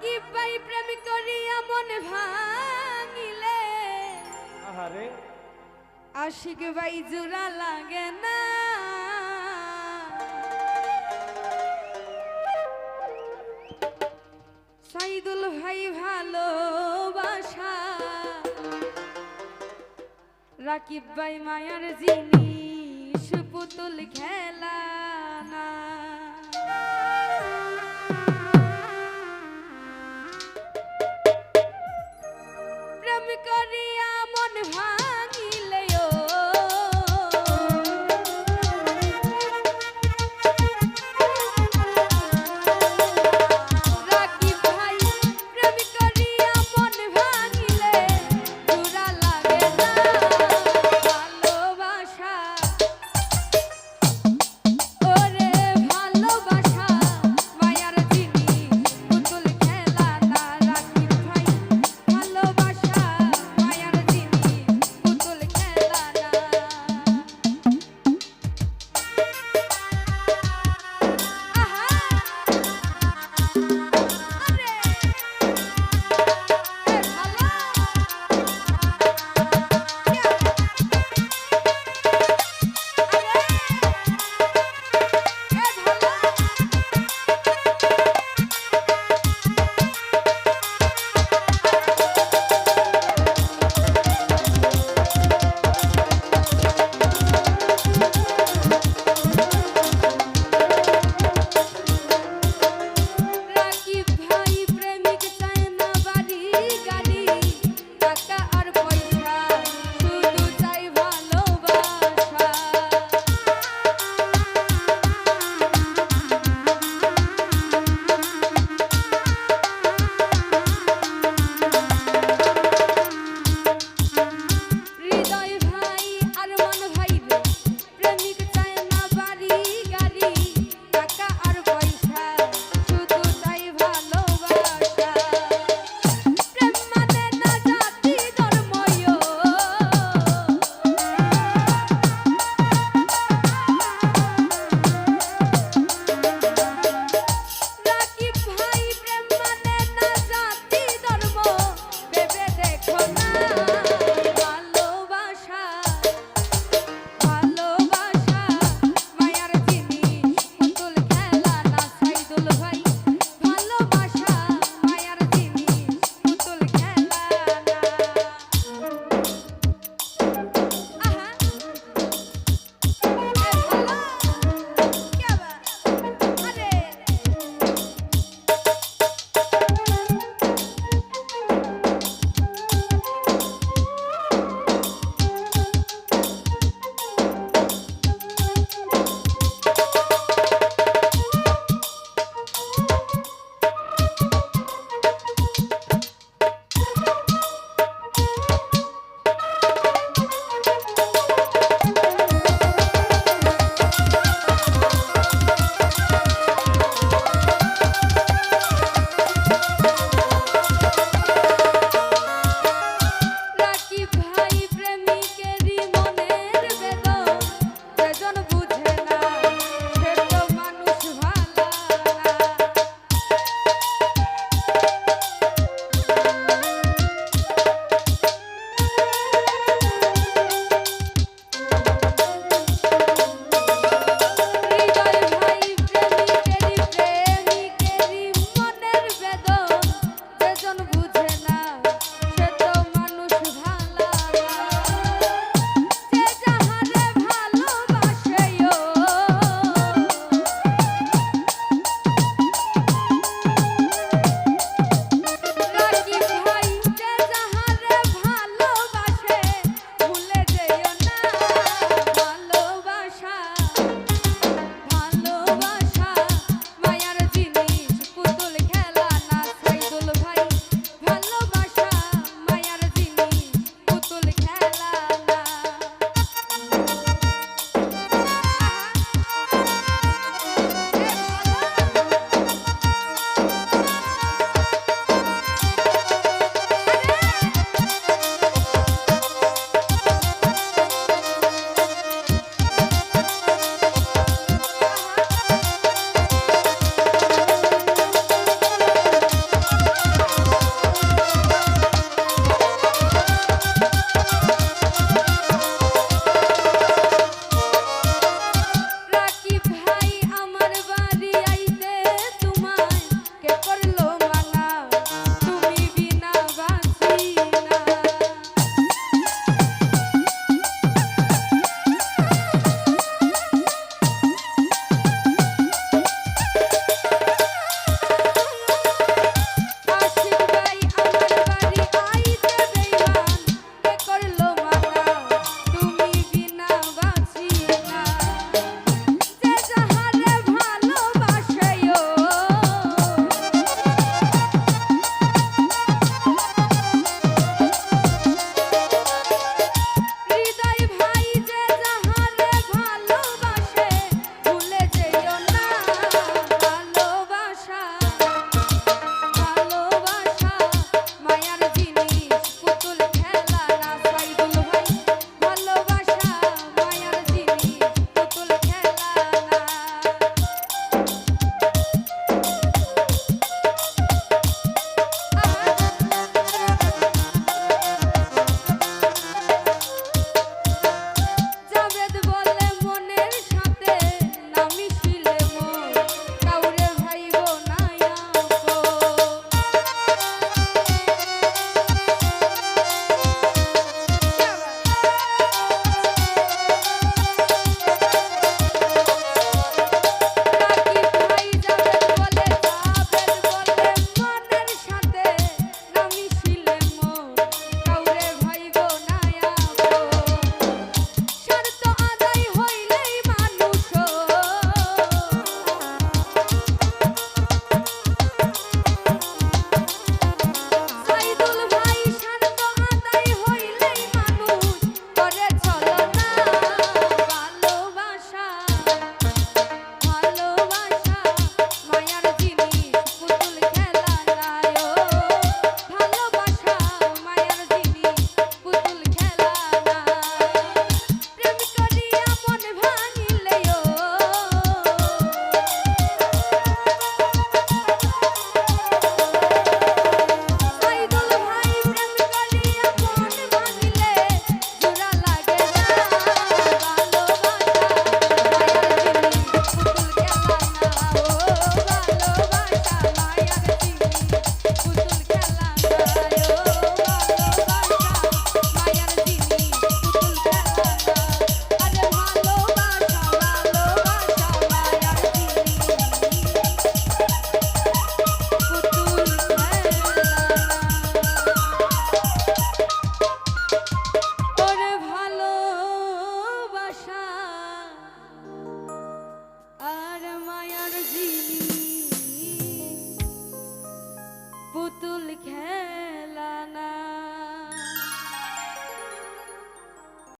কি পাই প্রেম করিয়া মন ভাঙিলে। আহারে। আশিক ভাই জোড়া লাগে না। সাইদুল ভাই ভালোবাসা। রাকিব ভাই মায়ার জিনিস পুতুল খেলা।